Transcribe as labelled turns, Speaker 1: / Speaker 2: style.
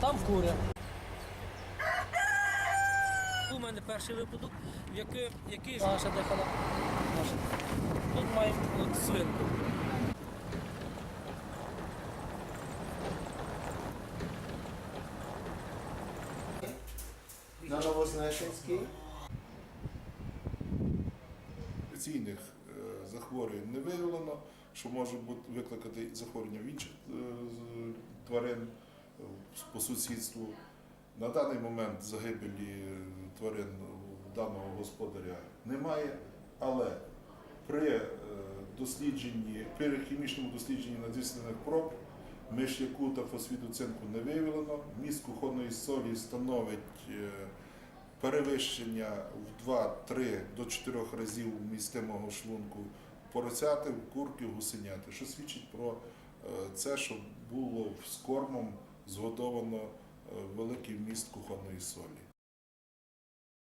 Speaker 1: там кури. У мене перший випадок, який, який наша дихала. Наша. Тут маємо от, свинку.
Speaker 2: На Новознесенській.
Speaker 3: Інфекційних е, захворювань не виявлено, що може бути викликати захворювання в інших е, тварин по сусідству. На даний момент загибелі тварин даного господаря немає, але при е, дослідженні, при хімічному дослідженні надісланих проб миш'яку та фосфіду цинку не виявлено. Міст кухонної солі становить е, перевищення в 2-3 до 4 разів вмістимого шлунку поросяти, курки, гусеняти, що свідчить про е, це, що було з кормом згодовано е, великий вміст кухонної солі.